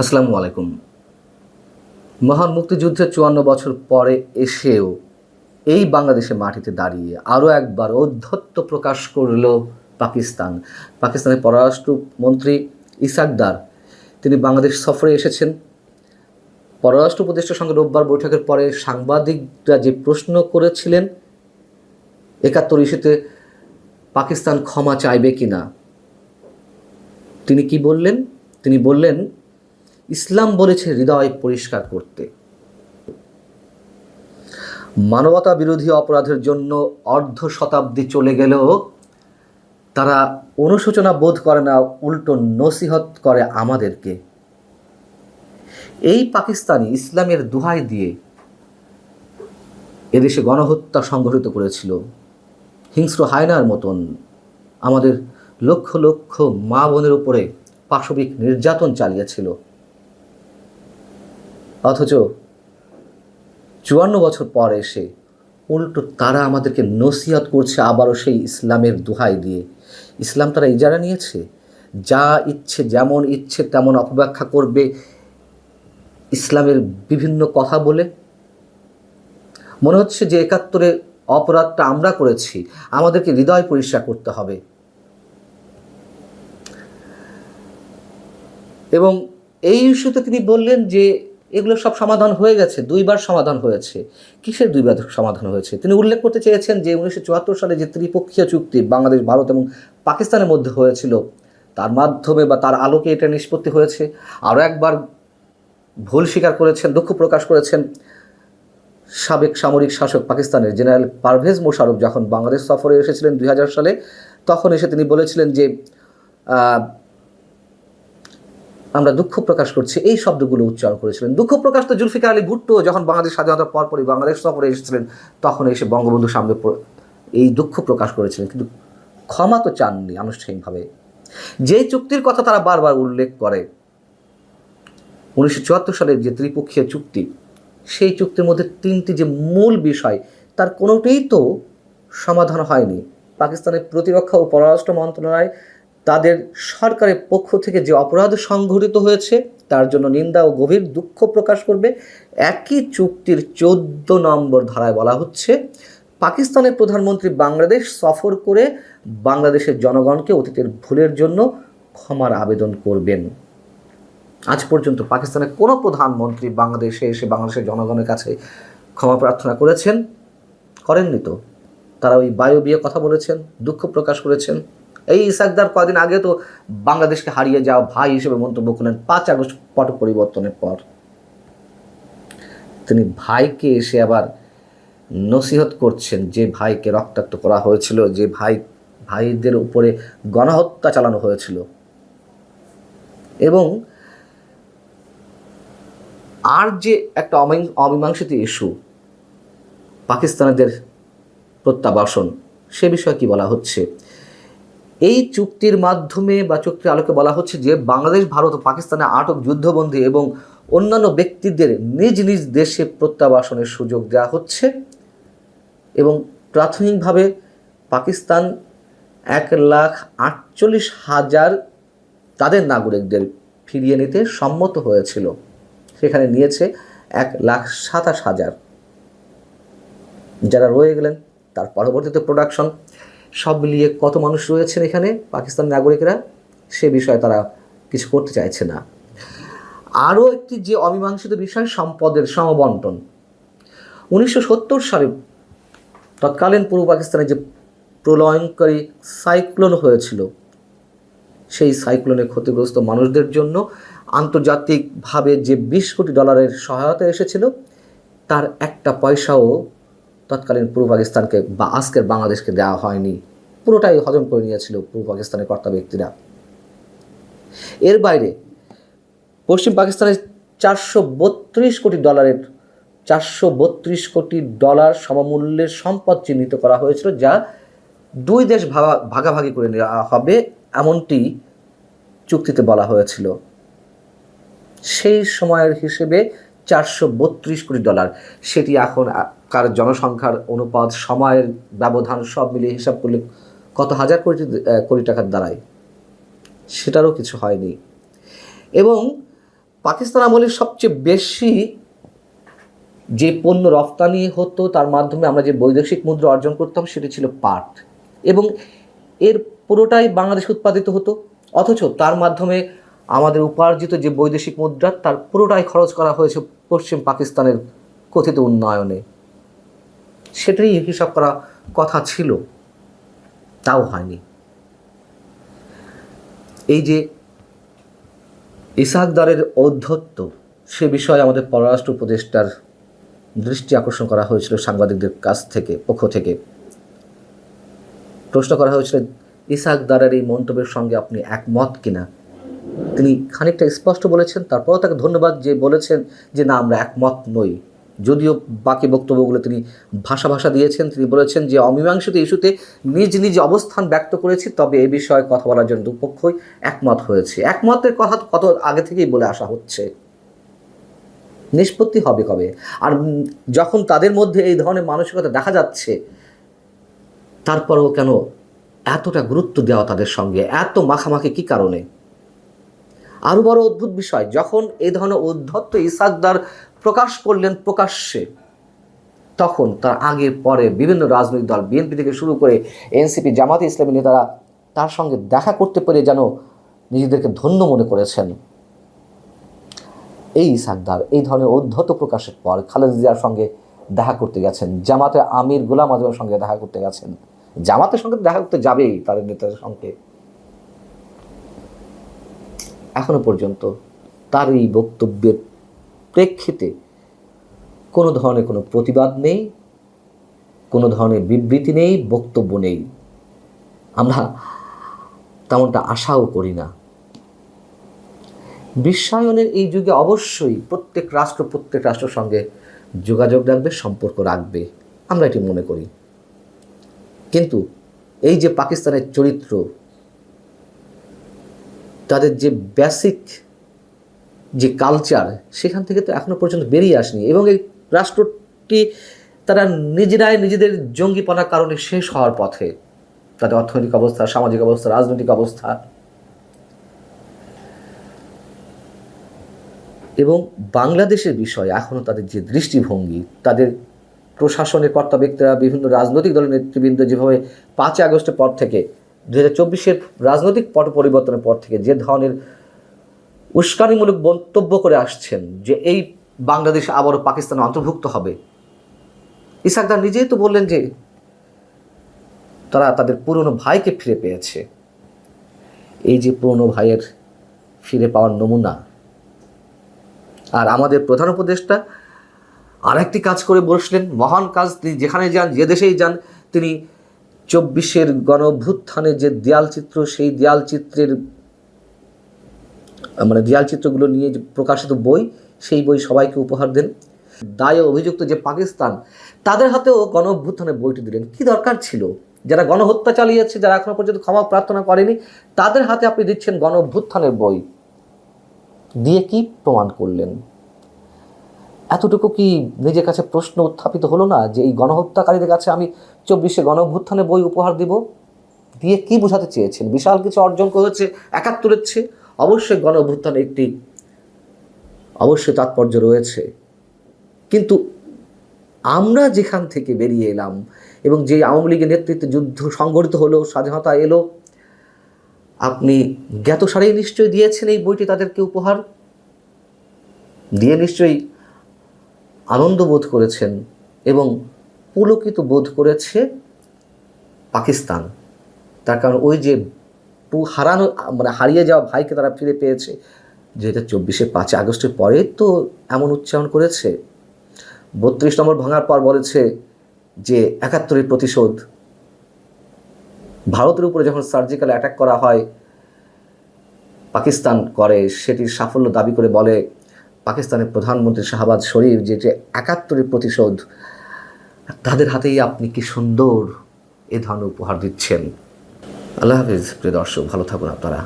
আসসালামু আলাইকুম। মহান মুক্তিযুদ্ধের চুয়ান্ন বছর পরে এসেও এই বাংলাদেশে মাটিতে দাঁড়িয়ে আরও একবার ঔদ্ধত্য প্রকাশ করল পাকিস্তান। পাকিস্তানের পররাষ্ট্রমন্ত্রী ইসাকদার, তিনি বাংলাদেশ সফরে এসেছেন। পররাষ্ট্র উপদেষ্টার সঙ্গে রোববার বৈঠকের পরে সাংবাদিকরা যে প্রশ্ন করেছিলেন, একাত্তর ইস্যুতে পাকিস্তান ক্ষমা চাইবে কি না তিনি কি বললেন? তিনি বললেন ইসলাম বলেছে হৃদয় পরিষ্কার করতে। মানবতা বিরোধী অপরাধের জন্য অর্ধ শতাব্দী চলে গেলেও তারা অনুশোচনা বোধ করে না, উল্টো নসিহত করে আমাদেরকে। এই পাকিস্তানি ইসলামের দোহাই দিয়ে এদেশে গণহত্যা সংঘটিত করেছিল। হিংস্র হায়নার মতন আমাদের লক্ষ লক্ষ মা বোনের উপরে পাশবিক নির্যাতন চালিয়েছিল। অথচ চুয়ান্ন বছর পর এসে উল্টো তারা আমাদেরকে নসিহত করছে আবারও সেই ইসলামের দোহাই দিয়ে। ইসলাম তারা ইজারা নিয়েছে, যা ইচ্ছে যেমন ইচ্ছে তেমন অপব্যাখ্যা করবে, ইসলামের বিভিন্ন কথা বলে। মনে হচ্ছে যে একাত্তরে অপরাধটা আমরা করেছি, আমাদেরকে হৃদয় পরিষ্কার করতে হবে। এবং এই ইস্যুতে তিনি বললেন যে এগুলো সব সমাধান হয়ে গেছে, দুইবার সমাধান হয়েছে। কিসের দুইবার সমাধান হয়েছে? তিনি উল্লেখ করতে চেয়েছেন যে উনিশশো চুয়াত্তর সালে যে ত্রিপক্ষীয় চুক্তি বাংলাদেশ, ভারত এবং পাকিস্তানের মধ্যে হয়েছিল, তার মাধ্যমে বা তার আলোকে এটা নিষ্পত্তি হয়েছে। আরও একবার ভুল স্বীকার করেছেন, দুঃখ প্রকাশ করেছেন সাবেক সামরিক শাসক পাকিস্তানের জেনারেল পারভেজ মোশারফ যখন বাংলাদেশ সফরে এসেছিলেন দুই হাজার সালে, তখন এসে তিনি বলেছিলেন যে আমরা দুঃখ প্রকাশ করছি। এই শব্দগুলো উচ্চারণ করেছিলেন। দুঃখ প্রকাশ তো জুলফিকার আলী ভুট্টো, যখন বাংলাদেশ স্বাধীনতার পরপরই বাংলাদেশ সফরে এসেছিলেন, তখন এসে বঙ্গবন্ধুর সামনে এই দুঃখ প্রকাশ করেছিলেন। কিন্তু ক্ষমা তো চাননি আনুষ্ঠানিকভাবে। যে চুক্তির কথা তারা বারবার উল্লেখ করে, উনিশশো চুয়াত্তর সালের যে ত্রিপক্ষীয় চুক্তি, সেই চুক্তির মধ্যে তিনটি যে মূল বিষয়, তার কোনোটাই তো সমাধান হয়নি। পাকিস্তানের প্রতিরক্ষা ও পররাষ্ট্র মন্ত্রণালয় তাদের সরকারের পক্ষ থেকে যে অপরাধ সংঘটিত হয়েছে, তার জন্য নিন্দা ও গভীর দুঃখ প্রকাশ করবে। একই চুক্তির চোদ্দ নম্বর ধারায় বলা হচ্ছে, পাকিস্তানের প্রধানমন্ত্রী বাংলাদেশ সফর করে বাংলাদেশের জনগণকে অতীতের ভুলের জন্য ক্ষমার আবেদন করবেন। আজ পর্যন্ত পাকিস্তানের কোনো প্রধানমন্ত্রী বাংলাদেশে এসে বাংলাদেশের জনগণের কাছে ক্ষমা প্রার্থনা করেছেন? করেননি তো? তারা ওই বায়বীয় কথা বলেছেন, দুঃখ প্রকাশ করেছেন। এই ইসাকদার কদিন আগে তো বাংলাদেশকে হারিয়ে যাওয়া ভাই হিসেবে মন্তব্য করলেন পাঁচ আগস্ট পট পরিবর্তনের পর। তিনি ভাইকে এসে আবার নসিহত করছেন যে ভাইকে রক্তাক্ত করা হয়েছিল, যে ভাই, ভাইদের উপরে গণহত্যা চালানো হয়েছিল। এবং আর যে একটা অমীম- অমীমাংসিত ইস্যু, পাকিস্তানিদের প্রত্যাবাসন, সে বিষয়ে কি বলা হচ্ছে? এই চুক্তির মাধ্যমে বা চুক্তির আলোকে বলা হচ্ছে যে বাংলাদেশ, ভারত ও পাকিস্তানে আটক যুদ্ধবন্দী এবং অন্যান্য ব্যক্তিদের নিজ নিজ দেশে প্রত্যাবাসনের সুযোগ দেওয়া হচ্ছে এবং প্রাথমিকভাবে পাকিস্তান এক লাখ আটচল্লিশ হাজার তাদের নাগরিকদের ফিরিয়ে নিতে সম্মত হয়েছিল। সেখানে নিয়েছে এক লাখ সাতাশ হাজার। যারা রয়ে গেলেন, তার পরবর্তীতে প্রোডাকশন সব মিলিয়ে কত মানুষ রয়েছেন এখানে? পাকিস্তান নাগরিকরা? সে বিষয়ে তারা কিছু করতে চাইছে না। আরও একটি যে অমীমাংসিত বিষয়, সম্পদের সমবন্টন। উনিশশো সত্তর সালে তৎকালীন পূর্ব পাকিস্তানে যে প্রলয়ঙ্করী সাইক্লোন হয়েছিল, সেই সাইক্লোনে ক্ষতিগ্রস্ত মানুষদের জন্য আন্তর্জাতিকভাবে যে বিশ কোটি ডলারের সহায়তা এসেছিল, তার একটা পয়সাও তৎকালীন পূর্ব পাকিস্তানকে বা আজকের বাংলাদেশকে দেওয়া হয়নি। পুরোটাই হজম করে নিয়েছিল পূর্ব পাকিস্তানের কর্তা ব্যক্তিরা। এর বাইরে পশ্চিম পাকিস্তানের চারশো বত্রিশ কোটি ডলারের, চারশো বত্রিশ কোটি ডলার সমমূল্যের সম্পদ চিহ্নিত করা হয়েছিল যা দুই দেশ ভাগা- ভাগাভাগি করে নেওয়া হবে এমনটি চুক্তিতে বলা হয়েছিল। সেই সময়ের হিসেবে চারশো বত্রিশ কোটি ডলার। সেটি এখন কার জনসংখ্যার অনুপাত, সময়ের ব্যবধান, সব মিলিয়ে হিসাব করলে কত হাজার কোটি কোটি টাকার দাঁড়ায় সেটারও কিছু হয়নি। এবং পাকিস্তান আমলে সবচেয়ে বেশি যে পণ্য রপ্তানি হতো, তার মাধ্যমে আমরা যে বৈদেশিক মুদ্রা অর্জন করতাম, সেটি ছিল পাট। এবং এর পুরোটাই বাংলাদেশ উৎপাদিত হতো। অথচ তার মাধ্যমে আমাদের উপার্জিত যে বৈদেশিক মুদ্রা, তার পুরোটাই খরচ করা হয়েছে পশ্চিম পাকিস্তানের কথিত উন্নয়নে। সেটাই হিসাব করা কথা ছিল। তাও হয়নি। এই যে ইসাকদারের ঔদ্ধত্য সে বিষয়ে আমাদের পররাষ্ট্র উপদেষ্টার দৃষ্টি আকর্ষণ করা হয়েছিল সাংবাদিকদের কাছ থেকে, পক্ষ থেকে। প্রশ্ন করা হয়েছিল, ইসাকদারের এই মন্তব্যের সঙ্গে আপনি একমত কিনা? তিনি খানিকটা স্পষ্ট বলেছেন, তারপরও তাকে ধন্যবাদ যে বলেছেন যে, না, আমরা একমত নই। যদিও বাকি বক্তব্যগুলো তিনি ভাষা ভাষা দিয়েছেন, তিনি বলেছেন যে অমীমাংসিত ইস্যুতে নিজ নিজ অবস্থান ব্যক্ত করেছি, তবে এ বিষয়ে কথা বলার জন্য দুপক্ষই একমত হয়েছে। একমতের কথা কত আগে থেকেই বলে আসা হচ্ছে। নিষ্পত্তি হবে কবে? আর যখন তাদের মধ্যে এই ধরনের মানসিকতা দেখা যাচ্ছে, তারপরেও কেন এতটা গুরুত্ব দেওয়া তাদের সঙ্গে? এত মাখামাখি কি কারণে? আরও বড় অদ্ভুত বিষয়, যখন এই ধরনের উদ্ধত্ত ইসাকদার প্রকাশ করলেন প্রকাশ্যে। তখন তার আগে পরে বিভিন্ন রাজনৈতিক দল, বিএনপি থেকে শুরু করে এনসিপি, জামাতে ইসলামী নেতারা তার সঙ্গে দেখা করতে পেরে যেন নিজেদেরকে ধন্য মনে করেছেন। এই ইসাকদার এই ধরনের অধ্যত প্রকাশের পর খালেদা জিয়ার সঙ্গে দেখা করতে গেছেন জামাতে আমির গোলাম আজমের সঙ্গে দেখা করতে গেছেন। জামাতের সঙ্গে দেখা করতে যাবেই তাদের নেতাদের সঙ্গে। এখনও পর্যন্ত তার এই বক্তব্যের প্রেক্ষিতে কোনো ধরনের কোনো প্রতিবাদ নেই, কোনো ধরনের বিবৃতি নেই, বক্তব্য নেই। আমরা তেমনটা আশাও করি না। বিশ্বায়নের এই যুগে অবশ্যই প্রত্যেক রাষ্ট্র, প্রত্যেক রাষ্ট্রের সঙ্গে যোগাযোগ রাখবে, সম্পর্ক রাখবে, আমরা এটি মনে করি। কিন্তু এই যে পাকিস্তানের চরিত্র, তাদের যে বেসিক যে কালচার সেখান থেকে তো এখনও পর্যন্ত বেরিয়ে আসেনি এবং এই রাষ্ট্রটি তারা নিজেরাই নিজেদের জঙ্গিপনার কারণে শেষ হওয়ার পথে। তাদের অর্থনৈতিক অবস্থা, সামাজিক অবস্থা, রাজনৈতিক অবস্থা। এবং বাংলাদেশের বিষয়ে এখনও তাদের যে দৃষ্টিভঙ্গি, তাদের প্রশাসনের কর্তা ব্যক্তিরা, বিভিন্ন রাজনৈতিক দলের নেতৃবৃন্দ যেভাবে পাঁচই আগস্টের পর থেকে দু হাজার চব্বিশের রাজনৈতিক পট পরিবর্তনের পর থেকে যে ধরনের উস্কানিমূলক মন্তব্য করে আসছেন যে এই বাংলাদেশ আবারও পাকিস্তানে অন্তর্ভুক্ত হবে। ইসাকদার নিজেই তো বললেন যে তারা তাদের পুরনো ভাইকে ফিরে পেয়েছে। এই যে পুরনো ভাইয়ের ফিরে পাওয়ার নমুনা। আর আমাদের প্রধান উপদেষ্টা আরেকটি কাজ করে বসলেন। মহান কাজ তিনি যেখানে যান, যে দেশেই যান, তিনি চব্বিশের গণ যে দেয়াল চিত্র সেই দেয়াল চিত্রের মানে দেয়াল চিত্রগুলো নিয়ে যে প্রকাশিত বই, সেই বই সবাইকে উপহার দেন। দায়ে অভিযুক্ত যে পাকিস্তান, তাদের হাতেও গণ অভ্যুত্থানের বইটি দিলেন। কি দরকার ছিল? যারা গণহত্যা চালিয়েছে, যারা এখনও পর্যন্ত ক্ষমা প্রার্থনা করেনি, তাদের হাতে আপনি দিচ্ছেন গণ অভ্যুত্থানের বই। দিয়ে কি প্রমাণ করলেন? এতটুকু কি নিজের কাছে প্রশ্ন উত্থাপিত হলো না যে এই গণহত্যাকারীদের কাছে আমি চব্বিশে গণ অভ্যুত্থানের বই উপহার দিব? দিয়ে কি বোঝাতে চেয়েছেন? বিশাল কিছু অর্জন করেছে, একাত্তরের চেয়ে। অবশ্যই গণ অভ্যুত্থানে একটি অবশ্যই তাৎপর্য রয়েছে। কিন্তু আমরা যেখান থেকে বেরিয়ে এলাম এবং যে আওয়ামী লীগের নেতৃত্বে যুদ্ধ সংগঠিত হলো, স্বাধীনতা এলো, আপনি জ্ঞাতসারেই নিশ্চয়ই দিয়েছেন এই বইটি তাদেরকে উপহার? দিয়ে নিশ্চয়ই আনন্দ বোধ করেছেন এবং পুলকিত বোধ করেছে পাকিস্তান। তার কারণ ওই যে হারানো মানে হারিয়ে যাওয়া ভাইকে তারা ফিরে পেয়েছে, যেটা চব্বিশে পাঁচই আগস্টের পরে তো এমন উচ্চারণ করেছে। বত্রিশ নম্বর ভাঙার পর বলেছে যে একাত্তরের প্রতিশোধ। ভারতের উপরে যখন সার্জিক্যাল অ্যাটাক করা হয়, পাকিস্তান করে, সেটির সাফল্য দাবি করে বলে পাকিস্তানের প্রধানমন্ত্রী শাহবাজ শরীফ যে যে একাত্তরের প্রতিশোধ, তাদের হাতেই আপনি কি সুন্দর এ ধরনের উপহার দিচ্ছেন। আল্লাহ হাফিজ প্রিয় দর্শক ভালো থাকুন আপনারা।